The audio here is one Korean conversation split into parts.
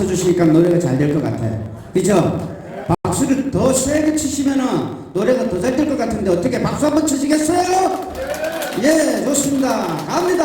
쳐주시니까 노래가 잘 될 것 같아요. 그죠? 박수를 더 세게 치시면은 노래가 더 잘 될 것 같은데 어떻게 박수 한번 쳐주겠어요? 예, 좋습니다. 갑니다.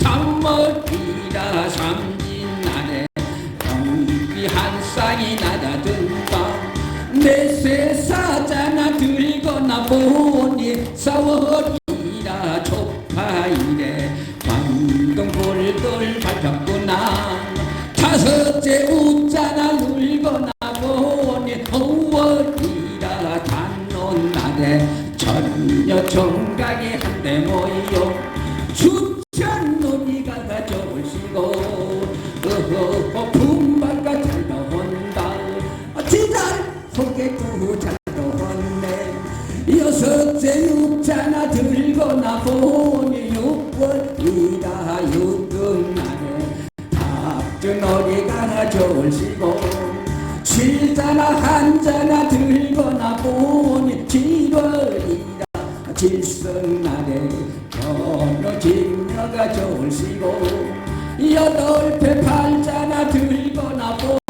참 먹기가 삼진나네 경기 한 쌍이 날아든다 내 쇠사자나 들이거나 보니 싸워 나 유근하네 앞둔 어디가나 졸시고 쉴자나 한자나 들거나 보니 길거리라 질성나네 경로 진여가 졸시고 여덟 배 팔자나 들거나 보니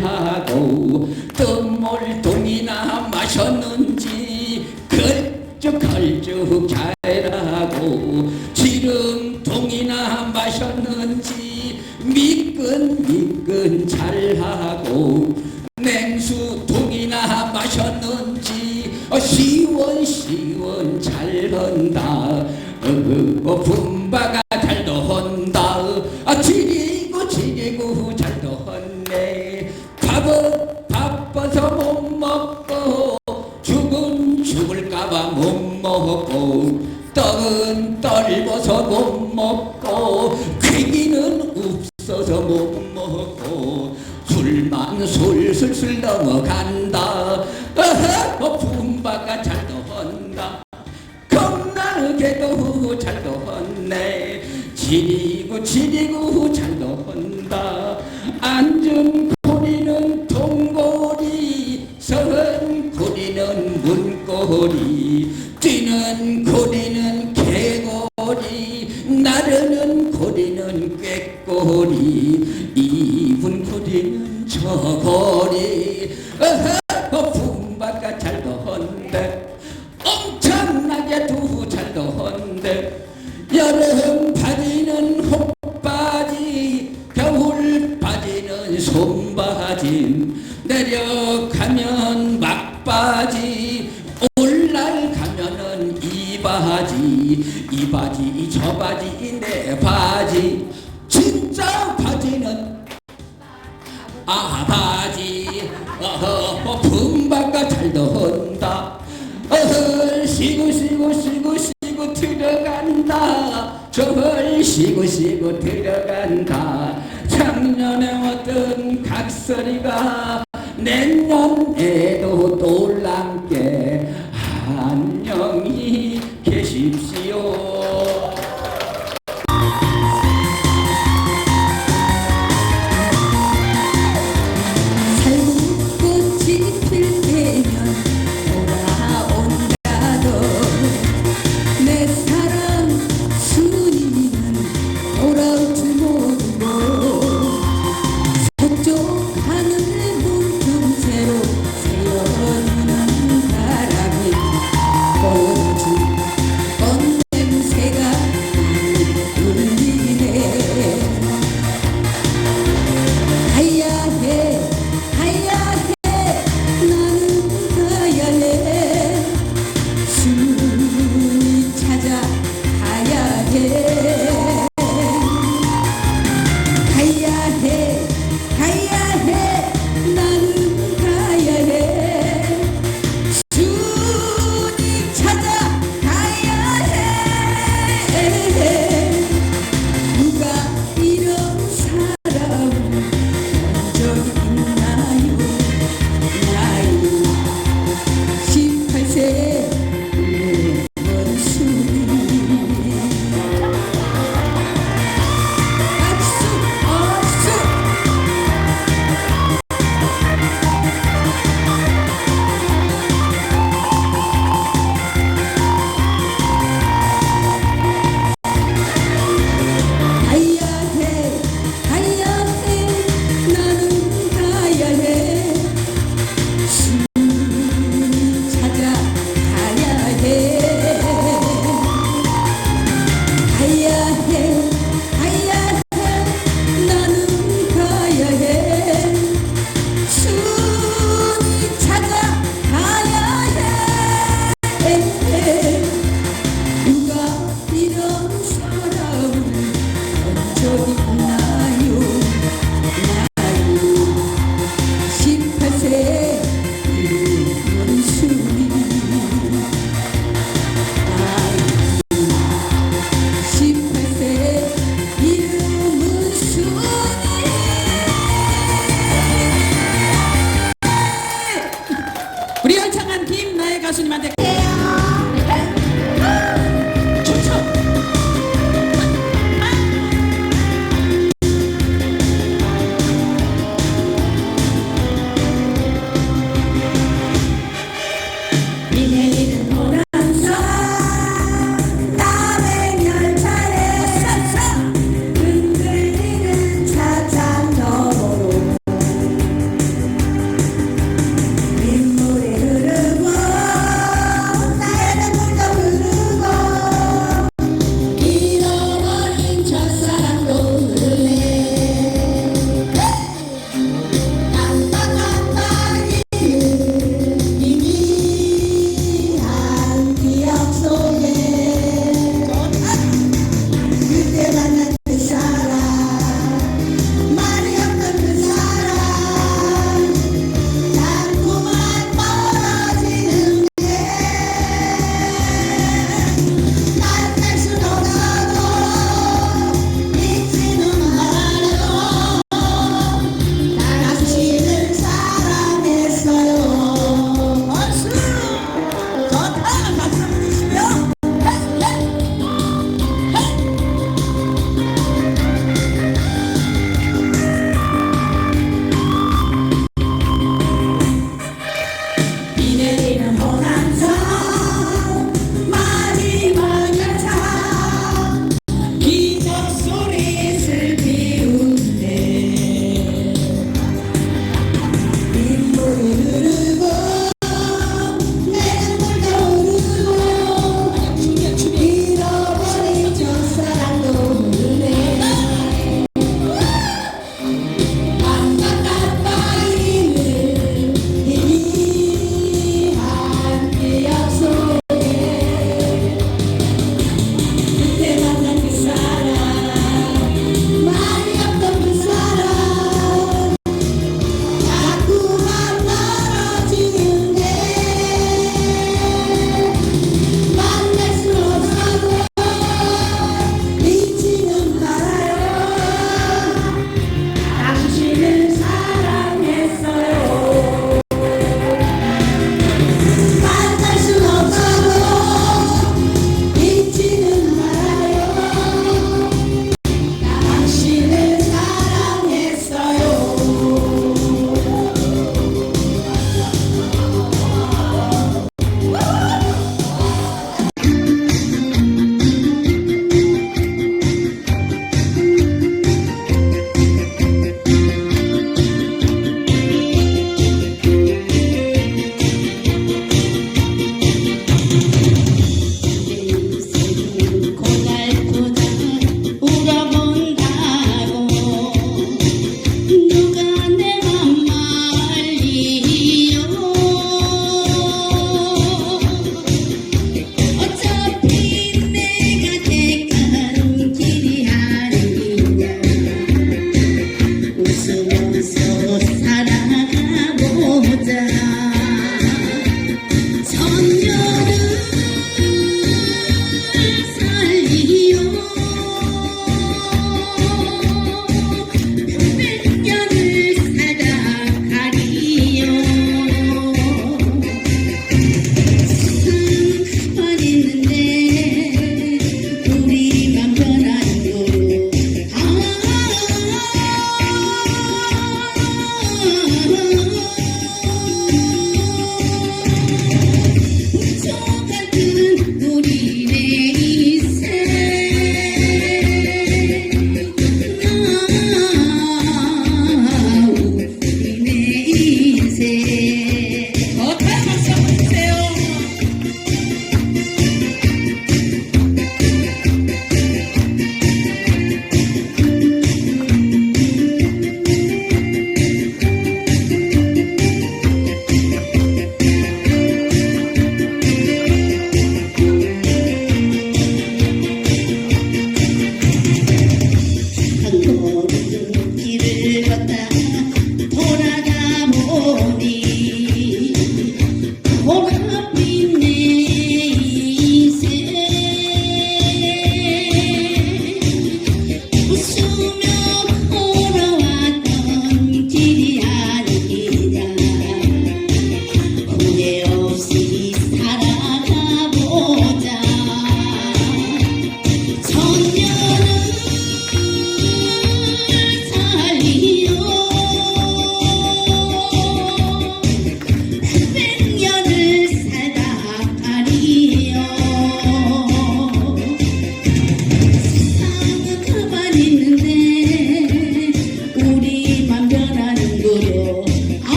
하고 뜬물통이나 마셨는지 그쭉 그쭉 잘 넋을 넘어간다. 어허 뭐 품바가 잘도 헌다. 겁나게도 잘도 헌네 지리고 지리고 내려가면 막바지. 올라가면은 이 바지. 이 바지 이 저 바지 이 내 바지. 진짜 바지는 아 바지. 어허 뭐 분박과 잘 넣은다. 어허 쉬고 쉬고 쉬고 쉬고 들어간다. 저걸 쉬고 쉬고 들어간다. 작년에 어떤 각설이가 诶诶都告诉你们的。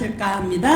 마칠까 합니다.